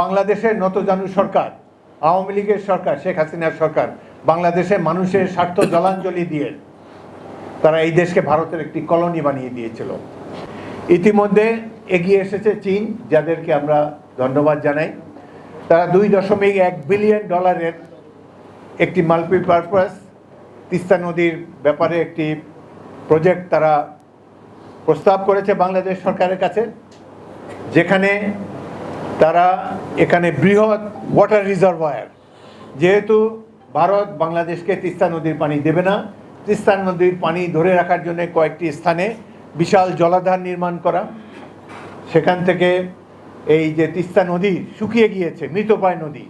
বাংলাদেশের নতজানু সরকার, আওয়ামী লীগের সরকার, শেখ হাসিনার সরকার বাংলাদেশের মানুষের স্বার্থ জলাঞ্জলি দিয়ে তারা এই দেশকে ভারতের একটি কলোনি বানিয়ে দিয়েছিল। ইতিমধ্যে এগিয়ে এসেছে চীন, যাদেরকে আমরা ধন্যবাদ জানাই। তারা দুই দশমিক এক বিলিয়ন ডলারের একটি মাল্টিপারপাস তিস্তা নদীর ব্যাপারে একটি প্রজেক্ট তারা প্রস্তাব করেছে বাংলাদেশ সরকারের কাছে, যেখানে তারা এখানে বৃহৎ ওয়াটার রিজার্ভয়ার যেহেতু ভারত বাংলাদেশকে তিস্তা নদীর পানি দেবে না, তিস্তা নদীর পানি ধরে রাখার জন্য কয়েকটি স্থানে বিশাল জলাধার নির্মাণ করা। সেখান থেকে এই যে তিস্তা নদী শুকিয়ে গিয়েছে মৃতপায় নদী,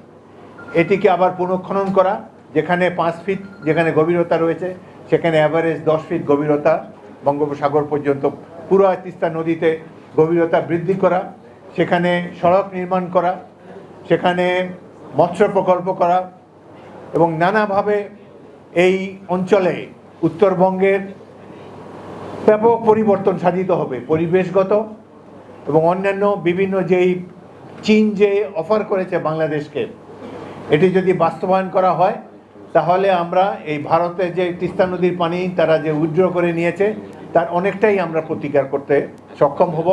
এটিকে আবার পুনঃখনন করা, যেখানে পাঁচ ফিট যেখানে গভীরতা রয়েছে, সেখানে অ্যাভারেজ দশ ফিট গভীরতা, বঙ্গোপসাগর পর্যন্ত পুরো তিস্তা নদীতে গভীরতা বৃদ্ধি করা। সেখানে সড়ক নির্মাণ করা, সেখানে মৎস্য প্রকল্প করা এবং নানাভাবে এই অঞ্চলে উত্তরবঙ্গের ব্যাপক পরিবর্তন সাধিত হবে পরিবেশগত এবং অন্যান্য বিভিন্ন যেই চীন যে অফার করেছে বাংলাদেশকে, এটি যদি বাস্তবায়ন করা হয়, তাহলে আমরা এই ভারতে যে তিস্তা নদীর পানি তারা যে উইথড্র করে নিয়েছে, তার অনেকটাই আমরা প্রতিকার করতে সক্ষম হব।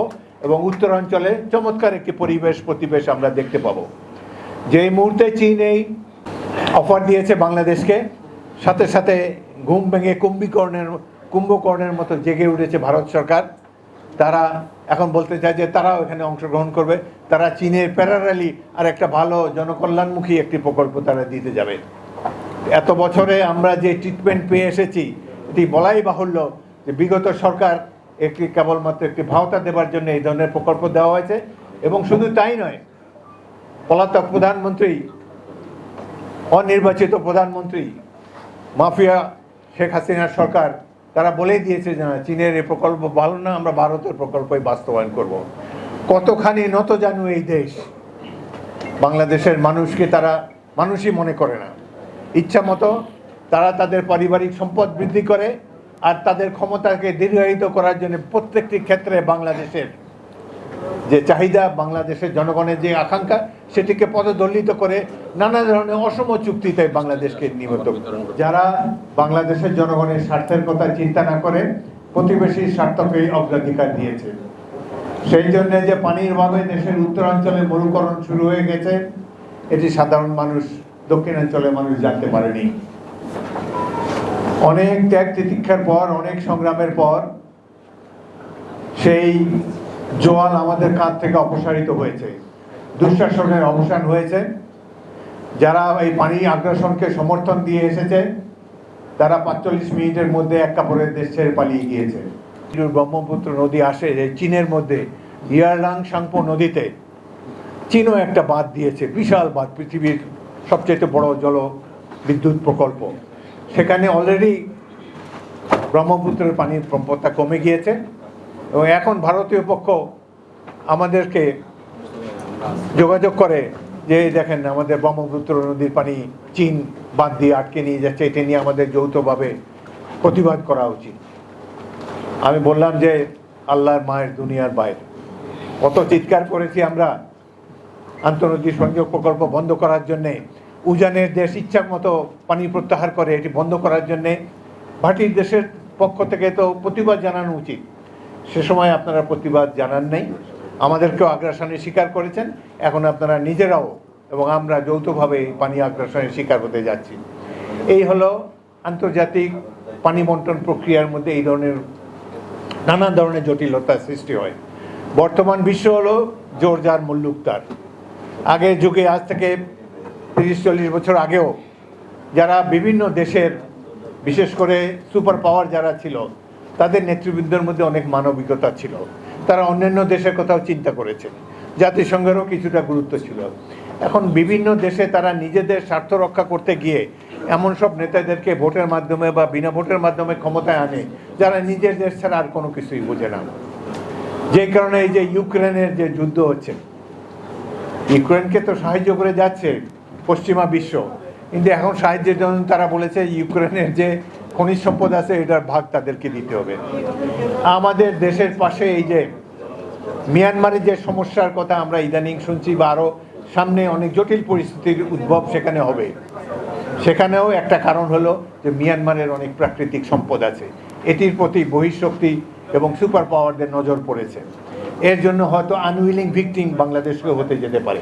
এবং উত্তরাঞ্চলে চমৎকার একটি পরিবেশ, প্রতিবেশ আমরা দেখতে পাবো। যে মুহূর্তে চীন এই অফার দিয়েছে বাংলাদেশকে, সাথে সাথে ঘুম ভেঙে কুম্ভীকর্ণের, কুম্ভকর্ণের মতো জেগে উঠেছে ভারত সরকার। তারা এখন বলতে চায় যে তারাও এখানে অংশগ্রহণ করবে। তারা চীনের প্যারারালি আর একটা ভালো জনকল্যাণমুখী একটি প্রকল্প তারা দিতে যাবে। এত বছরে আমরা যে ট্রিটমেন্ট পেয়ে এসেছি, এটি বলাই বাহুল্য যে বিগত সরকার একটি কেবলমাত্র একটি ভাওতা দেওয়ার জন্য এই ধরনের প্রকল্প দেওয়া হয়েছে এবং শুধু তাই নয়, পলাতক প্রধানমন্ত্রী, অনির্বাচিত প্রধানমন্ত্রী, মাফিয়া শেখ হাসিনার সরকার, তারা বলেই দিয়েছে যে, না, চীনের এই প্রকল্প ভালো না, আমরা ভারতের প্রকল্পই বাস্তবায়ন করব। কতখানি নত জানু এই দেশ, বাংলাদেশের মানুষকে তারা মানুষই মনে করে না ইচ্ছা মতো তারা তাদের পারিবারিক সম্পদ বৃদ্ধি করে আর তাদের ক্ষমতাকে দীর্ঘায়িত করার জন্য প্রত্যেকটি ক্ষেত্রে বাংলাদেশের যে চাহিদা, বাংলাদেশের জনগণের যে আকাঙ্ক্ষা, সেটিকে পদদলিত করে নানা ধরনের অসম চুক্তিতে বাংলাদেশকে নিহত যারা বাংলাদেশের জনগণের স্বার্থের কথা চিন্তা না করে, প্রতিবেশীর স্বার্থকে অগ্রাধিকার দিয়েছে। সেই জন্য যে পানির অভাবে দেশের উত্তরাঞ্চলে মরুকরণ শুরু হয়ে গেছে, এটি সাধারণ মানুষ, দক্ষিণাঞ্চলের মানুষ জানতে পারেনি। অনেক ত্যাগ তিতিক্ষার পর, অনেক সংগ্রামের পর, সেই জোয়াল আমাদের কাঁধ থেকে অপসারিত হয়েছে। দুঃশাসনের অবসান হয়েছে। যারা এই পানি আগ্রাসনকে সমর্থন দিয়ে এসেছে, তারা পাঁচচল্লিশ মিনিটের মধ্যে এক কাপড়ের দেশ ছেড়ে পালিয়ে গিয়েছে। ব্রহ্মপুত্র নদী আসে যে চীনের মধ্যে, ইয়ারলাং সাংপো নদীতে। চীনও একটা বাঁধ দিয়েছে, বিশাল বাঁধ, পৃথিবীর সবচেয়ে বড় জল বিদ্যুৎ প্রকল্প। সেখানে অলরেডি ব্রহ্মপুত্রের পানির প্রম্পতা কমে গিয়েছে এবং এখন ভারতীয় পক্ষ আমাদেরকে যোগাযোগ করে যে, দেখেন আমাদের ব্রহ্মপুত্র নদীর পানি চীন বাঁধ দিয়ে আটকে নিয়ে যাচ্ছে, এটা নিয়ে আমাদের যৌথভাবে প্রতিবাদ করা উচিত। আমি বললাম যে, আল্লাহর মায়ের দুনিয়ার বাইরে। কত চিৎকার করেছি আমরা আন্তর্নদী সংযোগ প্রকল্প বন্ধ করার জন্যে। উজানের দেশ ইচ্ছা মতো পানি প্রত্যাহার করে এটি বন্ধ করার জন্যে ভাটির দেশের পক্ষ থেকে তো প্রতিবাদ জানানো উচিত। সে সময় আপনারা প্রতিবাদ জানান নাই। আমাদেরকেও আগ্রাসনের শিকার করেছেন। এখন আপনারা নিজেরাও এবং আমরা যৌথভাবে পানি আগ্রাসনের শিকার হতে যাচ্ছি। এই হলো আন্তর্জাতিক পানি বন্টন প্রক্রিয়ার মধ্যে এই ধরনের নানা ধরনের জটিলতার সৃষ্টি হয়। বর্তমান বিশ্ব হলো জোর যার মুল্লুক আগের যুগে আজ থেকে তিরিশ, চল্লিশ বছর আগেও যারা বিভিন্ন দেশের, বিশেষ করে সুপার পাওয়ার যারা ছিল, তাদের নেতৃবৃন্দের মধ্যে অনেক মানবিকতা ছিল। তারা অন্যান্য দেশের কথাও চিন্তা করেছে। জাতিসংঘেরও কিছুটা গুরুত্ব ছিল। এখন বিভিন্ন দেশে তারা নিজেদের স্বার্থ রক্ষা করতে গিয়ে এমন সব নেতাদেরকে ভোটের মাধ্যমে বা বিনা ভোটের মাধ্যমে ক্ষমতায় আনে, যারা নিজের দেশ ছাড়া আর কোনো কিছুই বোঝে না। যে কারণে এই যে ইউক্রেনের যে যুদ্ধ হচ্ছে, ইউক্রেনকে তো সাহায্য করে যাচ্ছে পশ্চিমা বিশ্ব। কিন্তু এখন সাহায্যের জন্য তারা বলেছে, ইউক্রেনের যে খনিজ সম্পদ আছে, এটার ভাগ তাদেরকে দিতে হবে। আমাদের দেশের পাশে এই যে মিয়ানমারের যে সমস্যার কথা আমরা ইদানিং শুনছি বা আরও সামনে অনেক জটিল পরিস্থিতির উদ্ভব সেখানে হবে। সেখানেও একটা কারণ হলো যে মিয়ানমারের অনেক প্রাকৃতিক সম্পদ আছে। এটির প্রতি বহিঃশক্তি এবং সুপার পাওয়ারদের নজর পড়েছে। এর জন্য হয়তো আনউইলিং ভিকটিম বাংলাদেশকে হতে যেতে পারে।